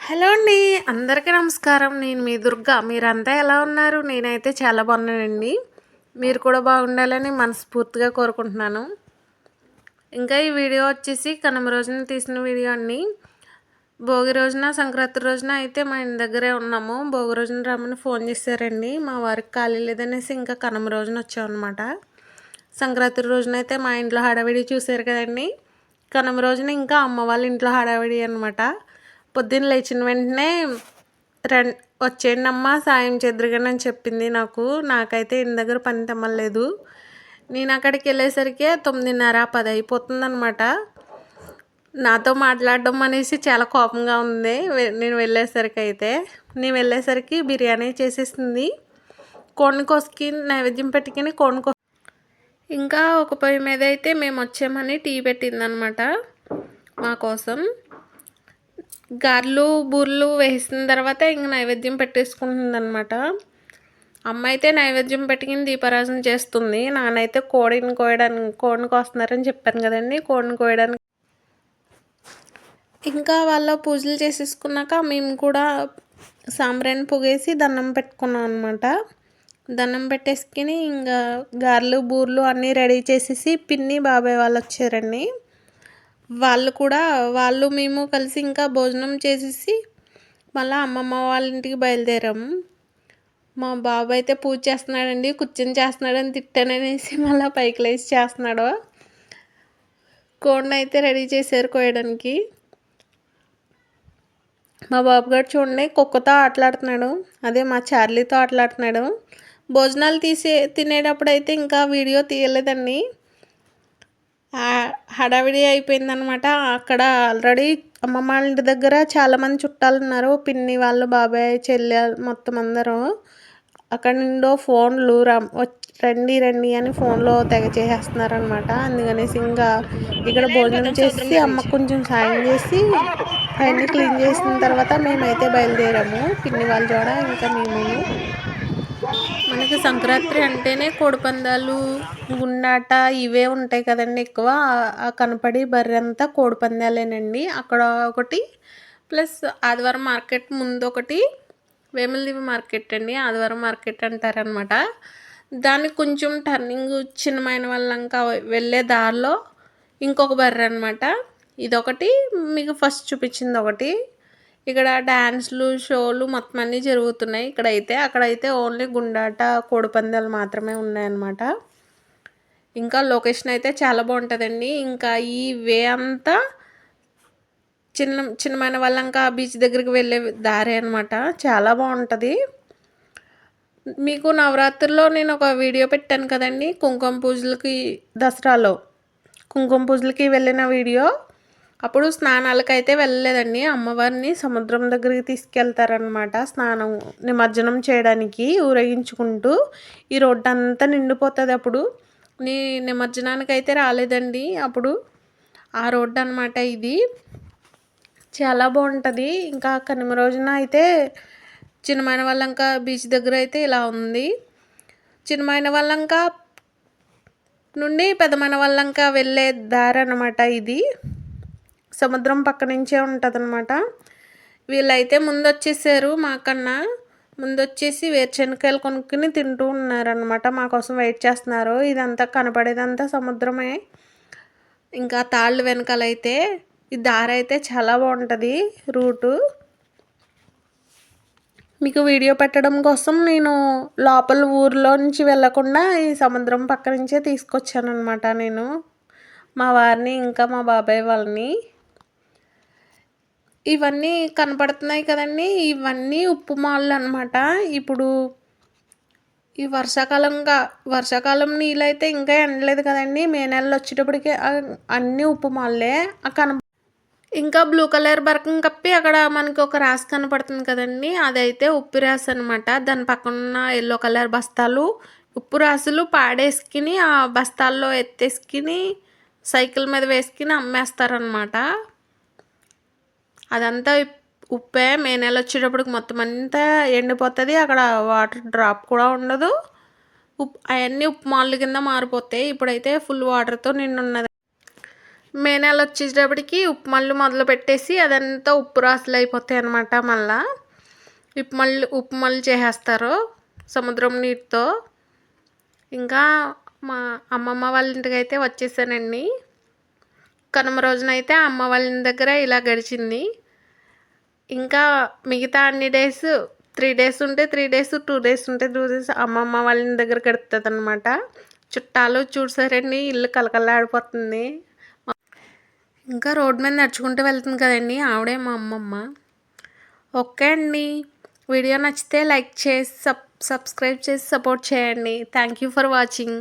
Hello అండి అందరికీ నమస్కారం. నేను మీ దుర్గా. మీరంతా ఎలా ఉన్నారు? నేనైతే చాలా బాగున్నానండి. మీరు కూడా బాగుండాలని మనస్ఫూర్తిగా కోరుకుంటున్నాను. ఇంకా ఈ వీడియో వచ్చేసి కనుమ రోజున తీసిన వీడియో అండి. భోగి రోజున సంక్రాంతి రోజున అయితే మా ఇంటి దగ్గరే ఉన్నాము. భోగి రోజున రమ్మని ఫోన్ చేశారండి. మా వారికి ఖాళీ లేదనేసి ఇంకా కనుమ రోజున వచ్చామన్నమాట. సంక్రాంతి రోజున అయితే మా ఇంట్లో హడావిడి చూశారు కదండి. కనుమ రోజున ఇంకా అమ్మ వాళ్ళ ఇంట్లో హడావిడి అనమాట పొద్దున్న లేచిన వెంటనే రం వచ్చేయండి అమ్మ సాయం చెద్దరుగానే అని చెప్పింది నాకు. నాకైతే ఇంటి దగ్గర పని తెమ్మలేదు నేను అక్కడికి వెళ్ళేసరికి తొమ్మిదిన్నర పది అయిపోతుందనమాట నాతో మాట్లాడడం అనేసి చాలా కోపంగా ఉంది. నేను వెళ్ళేసరికి అయితే. నేను వెళ్ళేసరికి బిర్యానీ చేసేసింది. కోడిని నైవేద్యం పెట్టుకుని కోడిని ఇంకా ఒక పొయ్యి మీద అయితే మేము వచ్చామని టీ పెట్టిందనమాట మా కోసం. గారెలు బూర్లు వేసిన తర్వాత ఇంక నైవేద్యం పెట్టేసుకుంటుంది అనమాట అమ్మ అయితే నైవేద్యం పెట్టుకుని దీపారాజన చేస్తుంది. నానైతే కోడిని కోయడానికి కోడిని కోస్తున్నారని చెప్పాను కదండి. కోడిని కోయడానికి ఇంకా వాళ్ళ పూజలు చేసేసుకున్నాక మేము కూడా సాంబ్రాన్ని పొగేసి దండం పెట్టుకున్నాం అనమాట దండం పెట్టేసుకుని ఇంకా గారెలు బూర్లు అన్నీ రెడీ చేసేసి పిన్ని బాబాయ్ వాళ్ళు వచ్చారండి. వాళ్ళు కూడా వాళ్ళు మేము కలిసి ఇంకా భోజనం చేసేసి మళ్ళీ అమ్మమ్మ వాళ్ళ ఇంటికి బయలుదేరాము. మా బాబు అయితే పూజ చేస్తున్నాడండి కూర్చొని చేస్తున్నాడని తిట్టాననేసి మళ్ళీ పైకి లేచి చేస్తున్నాడు. కోడిని అయితే రెడీ చేశారు కోయడానికి. మా బాబు గారు చూడండి కుక్కతో ఆటలాడుతున్నాడు. అదే మా చార్లీతో ఆటలాడుతున్నాడు. భోజనాలు తీసే తినేటప్పుడు అయితే ఇంకా వీడియో తీయలేదండి. హడావిడి అయిపోయిందనమాట. అక్కడ ఆల్రెడీ అమ్మమ్మ వాళ్ళ ఇంటి దగ్గర చాలామంది చుట్టాలు ఉన్నారు. పిన్ని వాళ్ళు బాబాయ్ చెల్లె మొత్తం అందరూ. అక్కడ నుండో ఫోన్లు రమ్ రండి రండి అని ఫోన్లో తెగ చేసేస్తున్నారనమాట. అందుకనేసి ఇంకా ఇక్కడ భోజనం చేసి అమ్మకు కొంచెం సాయం చేసి అవన్నీ క్లీన్ చేసిన తర్వాత మేమైతే బయలుదేరాము. పిన్ని వాళ్ళ జోడ ఇంకా మేము మనకి సంక్రాంతి అంటేనే కోడిపందాలు గుండాట ఇవే ఉంటాయి కదండి ఎక్కువ. కనపడి బర్రెంతా కోడిపందాలేనండి. అక్కడ ఒకటి ప్లస్ ఆదివారం మార్కెట్ ముందు ఒకటి వేములదివి మార్కెట్ అండి. ఆదివారం మార్కెట్ అంటారనమాట దానికి కొంచెం టర్నింగ్ చిన్నమైన వాళ్ళంకా వెళ్ళే దారిలో ఇంకొక బర్రె అనమాట ఇదొకటి మీకు ఫస్ట్ చూపించింది ఒకటి. ఇక్కడ డ్యాన్స్లు షోలు మొత్తం అన్నీ జరుగుతున్నాయి. ఇక్కడైతే అక్కడైతే ఓన్లీ గుండాట కోడిపందాలు మాత్రమే ఉన్నాయన్నమాట. ఇంకా లొకేషన్ అయితే చాలా బాగుంటుందండి. ఇంకా ఈ వే అంతా చిన్న చిన్నమైన వాళ్ళంకా బీచ్ దగ్గరికి వెళ్ళే దారి అనమాట చాలా బాగుంటుంది. మీకు నవరాత్రిలో నేను ఒక వీడియో పెట్టాను కదండి. కుంకుమ పూజలకి దసరాలో. కుంకుమ పూజలకి వెళ్ళిన వీడియో. అప్పుడు స్నానాలకు అయితే వెళ్ళలేదండి. అమ్మవారిని సముద్రం దగ్గరికి తీసుకెళ్తారనమాట స్నానం నిమజ్జనం చేయడానికి ఊరేగించుకుంటూ. ఈ రోడ్డు అంతా నిండిపోతుంది అప్పుడు. నీ నిమజ్జనానికి అయితే రాలేదండి అప్పుడు. ఆ రోడ్డు అనమాట ఇది. చాలా బాగుంటుంది. ఇంకా కనుమ రోజున అయితే చిన్నమైన వాళ్ళంక బీచ్ దగ్గర అయితే ఇలా ఉంది. చిన్నమైన వాళ్ళంక నుండి పెద్దమైన వాళ్ళంక వెళ్ళే దారి అనమాట ఇది. సముద్రం పక్క నుంచే ఉంటుందన్నమాట. వీళ్ళైతే ముందు వచ్చేసారు మాకన్నా. ముందు వచ్చేసి వేరుశనకాయలు కొనుక్కుని తింటూ ఉన్నారనమాట మా కోసం వెయిట్ చేస్తున్నారు. ఇదంతా కనపడేదంతా సముద్రమే. ఇంకా తాళ్ళు వెనకాలైతే ఈ దారి అయితే చాలా బాగుంటుంది. రూటు. మీకు వీడియో పెట్టడం కోసం నేను లోపల ఊర్లో నుంచి వెళ్ళకుండా ఈ సముద్రం పక్క నుంచే తీసుకొచ్చాను అనమాట నేను. మా వారిని ఇంకా మా బాబాయ్ వాళ్ళని. ఇవన్నీ కనపడుతున్నాయి కదండి. ఇవన్నీ ఉప్పు మాళ్ళు అనమాట ఇప్పుడు ఈ వర్షాకాలంగా వర్షాకాలం నీళ్ళు అయితే ఇంకా ఎండలేదు కదండి. మే నెలలో వచ్చేటప్పటికి అన్నీ ఉప్పు మాళ్ళే. కన ఇంకా బ్లూ కలర్ బరకం కప్పి అక్కడ మనకి ఒక రాసి కనపడుతుంది కదండి. అదైతే ఉప్పు రాసి అనమాట దాని పక్కన ఎల్లో కలర్ బస్తాలు ఉప్పు రాసులు పాడేసుకుని ఆ బస్తాల్లో ఎత్తేసుకుని సైకిల్ మీద వేసుకుని అమ్మేస్తారనమాట అదంతా ఉప్పే మే నెల వచ్చేటప్పటికి మొత్తం అంతా ఎండిపోతుంది. అక్కడ వాటర్ డ్రాప్ కూడా ఉండదు. ఉప్ అవన్నీ ఉప్పు కింద మారిపోతాయి. ఇప్పుడైతే ఫుల్ వాటర్తో నిండున్నది. మే నెల వచ్చేటప్పటికి ఉప్మళ్ళు మొదలు పెట్టేసి అదంతా ఉప్పు రాసులు అయిపోతాయి అనమాట మళ్ళా. ఉప్మళ్ళు ఉప్మళ్ళు చేసేస్తారు సముద్రం నీటితో. ఇంకా మా అమ్మమ్మ వాళ్ళ ఇంటికి అయితే వచ్చేసానండి. కనుమ రోజునైతే అమ్మ వాళ్ళ దగ్గర ఇలా గడిచింది. ఇంకా మిగతా అన్ని డేస్ త్రీ డేస్ ఉంటే త్రీ డేస్ టూ డేస్ ఉంటే టూ డేస్ అమ్మమ్మ వాళ్ళ దగ్గర గడుపుతుంది అనమాట చుట్టాలు చూసారండి ఇల్లు కలకల్లాడిపోతుంది ఇంకా రోడ్డు మీద నడుచుకుంటూ వెళ్తుంది కదండి ఆవిడే మా అమ్మమ్మ. ఓకే అండి. వీడియో నచ్చితే లైక్ చేసి సబ్ సబ్స్క్రైబ్ చేసి సపోర్ట్ చేయండి. Thank you for watching.